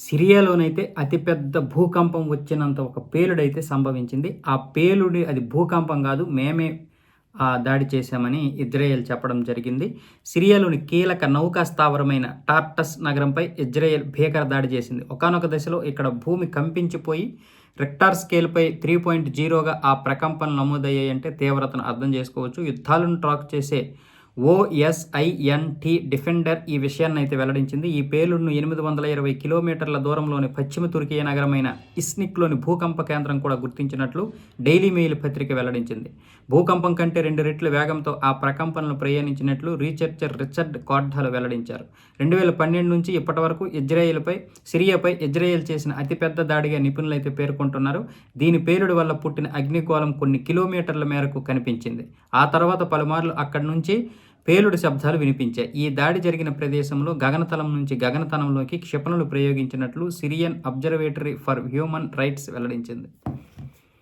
సిరియాలోనైతే అతిపెద్ద భూకంపం వచ్చినంత ఒక పేలుడైతే సంభవించింది. ఆ పేలుడి అది భూకంపం కాదు మేమే ఆ దాడి చేశామని ఇజ్రాయెల్ చెప్పడం జరిగింది. సిరియాలోని కీలక నౌకా స్థావరమైన టార్టస్ నగరంపై ఇజ్రాయెల్ భీకర దాడి చేసింది. ఒకనొక దశలో ఇక్కడ భూమి కంపించిపోయి రెక్టార్ స్కేల్పై త్రీ పాయింట్ జీరోగా ఆ ప్రకంపనలు నమోదయ్యాయంటే తీవ్రతను అర్థం చేసుకోవచ్చు. యుద్ధాలను ట్రాక్ చేసే ఓఎస్ఐఎన్టి డిఫెండర్ ఈ విషయాన్ని అయితే వెల్లడించింది. ఈ పేలుడును ఎనిమిది వందల ఇరవై కిలోమీటర్ల దూరంలోని పశ్చిమ తుర్కియా నగరమైన ఇస్నిక్లోని భూకంప కేంద్రం కూడా గుర్తించినట్లు డైలీ మెయిల్ పత్రిక వెల్లడించింది. భూకంపం కంటే రెండు రెట్ల వేగంతో ఆ ప్రకంపనలు ప్రయాణించినట్లు రీసెర్చర్ రిచర్డ్ కార్డాలు వెల్లడించారు. రెండు వేల పన్నెండు నుంచి ఇప్పటి వరకు ఇజ్రాయెల్పై సిరియాపై ఇజ్రాయెల్ చేసిన అతిపెద్ద దాడిగా నిపుణులైతే పేర్కొంటున్నారు. దీని పేలుడు వల్ల పుట్టిన అగ్నిగోళం కొన్ని కిలోమీటర్ల మేరకు కనిపించింది. ఆ తర్వాత పలుమార్లు అక్కడి నుంచి పేలుడు శబ్దాలు వినిపించాయి ఈ దాడి జరిగిన ప్రదేశంలో గగనతలం నుంచి గగనతలంలోకి క్షిపణులు ప్రయోగించినట్లు Syrian Observatory for Human Rights వెల్లడించింది.